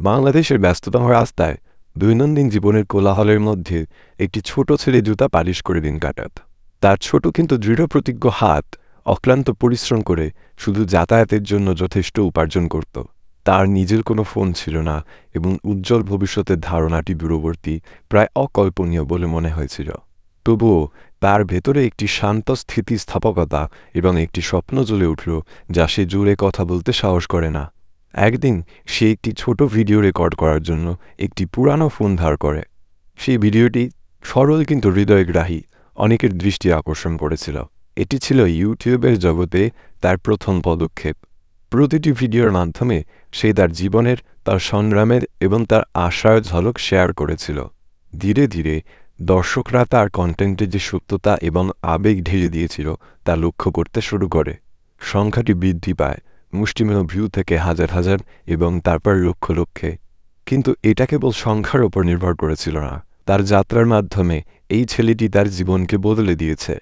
বাংলাদেশের ব্যস্ততম রাস্তায় দৈনন্দিন জীবনের কোলাহলের মধ্যে একটি ছোট ছেলে জুতা পালিশ করে দিন কাটাত। তার ছোট কিন্তু দৃঢ় প্রতিজ্ঞ হাত অক্লান্ত পরিশ্রম করে শুধু যাতায়াতের জন্য যথেষ্ট উপার্জন করত। তার নিজের কোনো ফোন ছিল না এবং উজ্জ্বল ভবিষ্যতের ধারণাটি দূরবর্তী, প্রায় অকল্পনীয় বলে মনে হয়েছিল। তবুও তার ভেতরে একটি শান্ত স্থিতিস্থাপকতা এবং একটি স্বপ্ন জ্বলে উঠল যা সে জুড়ে কথা বলতে সাহস করে না। একদিন সে একটি ছোট ভিডিও রেকর্ড করার জন্য একটি পুরানো ফোন ধার করে। সেই ভিডিওটি সরল কিন্তু হৃদয়গ্রাহী, অনেকের দৃষ্টি আকর্ষণ করেছিল। এটি ছিল ইউটিউবের জগতে তার প্রথম পদক্ষেপ। প্রতিটি ভিডিওর মাধ্যমে সে তার জীবনের, তার সংগ্রামের এবং তার আশার ঝলক শেয়ার করেছিল। ধীরে ধীরে দর্শকরা তার কন্টেন্টে যে সত্যতা এবং আবেগ ঢেলে দিয়েছিল তা লক্ষ্য করতে শুরু করে। সংখ্যাটি বৃদ্ধি পায়। মুষ্টিমেয় ভিউ থেকে হাজার হাজার এবং তারপর লক্ষ লক্ষে। কিন্তু এটা কেবল সংখ্যার ওপর নির্ভর করেছিল না। তার যাত্রার মাধ্যমে এই ছেলেটি তার জীবনকে বদলে দিয়েছে।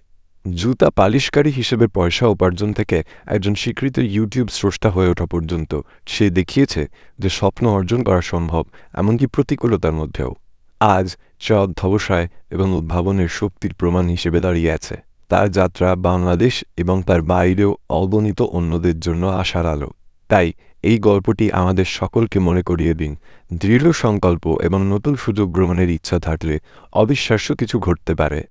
জুতা পালিশকারী হিসেবে পয়সা উপার্জন থেকে একজন স্বীকৃত ইউটিউব স্রষ্টা হয়ে ওঠা পর্যন্ত সে দেখিয়েছে যে স্বপ্ন অর্জন করা সম্ভব, এমনকি প্রতিকূলতার মধ্যেও। আজ সে অধ্যবসায় এবং উদ্ভাবনের শক্তির প্রমাণ হিসেবে দাঁড়িয়ে আছে। তার যাত্রা বাংলাদেশ এবং তার বাইরেও অগণিত অন্যদের জন্য আশার আলো। তাই এই গল্পটি আমাদের সকলকে মনে করিয়ে দিন। দৃঢ় সংকল্প এবং নতুন সুযোগ গ্রহণের ইচ্ছা থাকলে অবিশ্বাস্য কিছু ঘটতে পারে।